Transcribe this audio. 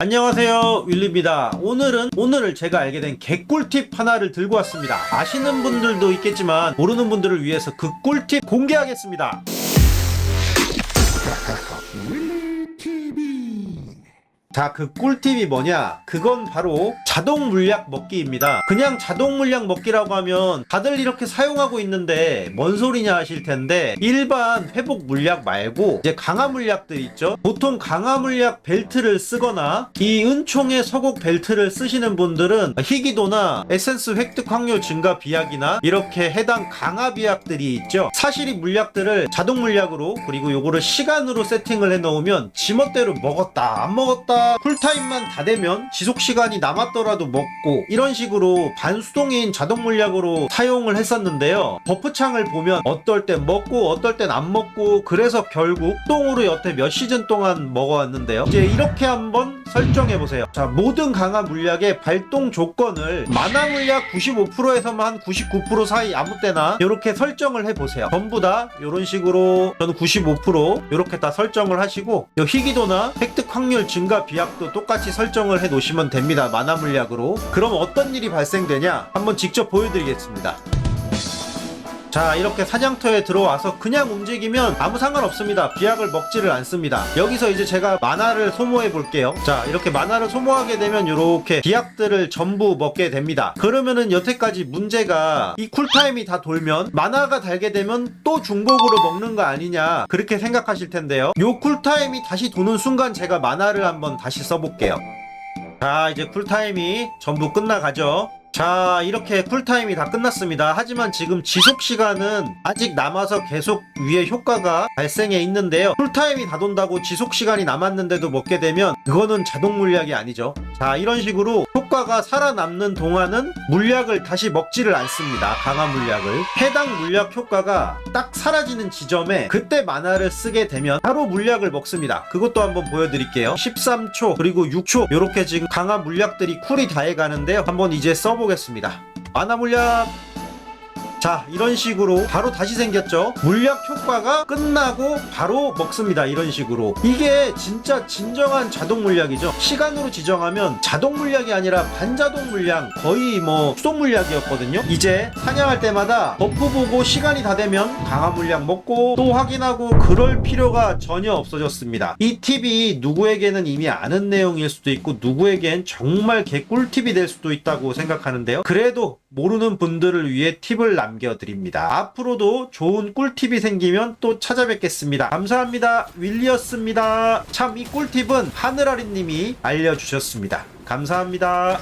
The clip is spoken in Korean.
안녕하세요 윌리입니다. 오늘은 오늘을 제가 알게 된 개꿀팁 하나를 들고 왔습니다. 아시는 분들도 있겠지만 모르는 분들을 위해서 그 꿀팁 공개하겠습니다 자, 그 꿀팁이 뭐냐? 그건 바로 자동 물약 먹기입니다. 그냥 자동 물약 먹기라고 하면 다들 이렇게 사용하고 있는데 뭔 소리냐 하실 텐데 일반 회복 물약 말고 이제 강화 물약들 있죠? 보통 강화 물약 벨트를 쓰거나 이 은총의 서곡 벨트를 쓰시는 분들은 희귀도나 에센스 획득 확률 증가 비약이나 이렇게 해당 강화 비약들이 있죠. 사실 이 물약들을 자동 물약으로 그리고 요거를 시간으로 세팅을 해 놓으면 지멋대로 먹었다 안 먹었다 쿨타임만 다 되면 지속 시간이 남았더라도 먹고 이런 식으로 반수동인 자동 물약으로 사용을 했었는데요. 버프창을 보면 어떨 땐 먹고 어떨 땐 안 먹고 그래서 결국 수동으로 여태 몇 시즌 동안 먹어왔는데요. 이제 이렇게 한번 설정해 보세요. 자 모든 강화 물약의 발동 조건을 만화 물약 95%에서만 한99% 사이 아무 때나 이렇게 설정을 해 보세요. 전부 다 이런 식으로 저는 95% 이렇게 다 설정을 하시고 요 희귀도나 획득 확률 증가 비약도 똑같이 설정을 해 놓으시면 됩니다. 만화 물약으로. 그럼 어떤 일이 발생되냐? 한번 직접 보여드리겠습니다. 자 이렇게 사냥터에 들어와서 그냥 움직이면 아무 상관없습니다. 비약을 먹지를 않습니다. 여기서 이제 제가 만화를 소모해 볼게요. 자 이렇게 만화를 소모하게 되면 이렇게 비약들을 전부 먹게 됩니다. 그러면은 여태까지 문제가 이 쿨타임이 다 돌면 만화가 달게 되면 또 중복으로 먹는 거 아니냐 그렇게 생각하실 텐데요. 요 쿨타임이 다시 도는 순간 제가 만화를 한번 다시 써볼게요. 자 이제 쿨타임이 전부 끝나가죠 자 이렇게 쿨타임이 다 끝났습니다. 하지만 지금 지속시간은 아직 남아서 계속 위에 효과가 발생해 있는데요. 쿨타임이 다 돈다고 지속시간이 남았는데도 먹게 되면 그거는 자동 물약이 아니죠 자 이런 식으로 효과가 살아남는 동안은 물약을 다시 먹지를 않습니다. 강화 물약을. 해당 물약 효과가 딱 사라지는 지점에 그때 만화를 쓰게 되면 바로 물약을 먹습니다. 그것도 한번 보여드릴게요. 13초 그리고 6초. 이렇게 지금 강화 물약들이 쿨이 다해 가는데요. 한번 이제 써보겠습니다. 만화 물약 자 이런 식으로 바로 다시 생겼죠? 물약 효과가 끝나고 바로 먹습니다. 이런 식으로. 이게 진짜 진정한 자동 물약이죠. 시간으로 지정하면 자동 물약이 아니라 반자동 물약 거의 뭐 수동 물약이었거든요. 이제 사냥할 때마다 버프 보고 시간이 다 되면 강화 물약 먹고 또 확인하고 그럴 필요가 전혀 없어졌습니다. 이 팁이 누구에게는 이미 아는 내용일 수도 있고 누구에겐 정말 개꿀 팁이 될 수도 있다고 생각하는데요. 그래도 모르는 분들을 위해 팁을 남겨드립니다. 앞으로도 좋은 꿀팁이 생기면 또 찾아뵙겠습니다. 감사합니다. 윌리였습니다. 참 이 꿀팁은 하늘아리님이 알려주셨습니다. 감사합니다.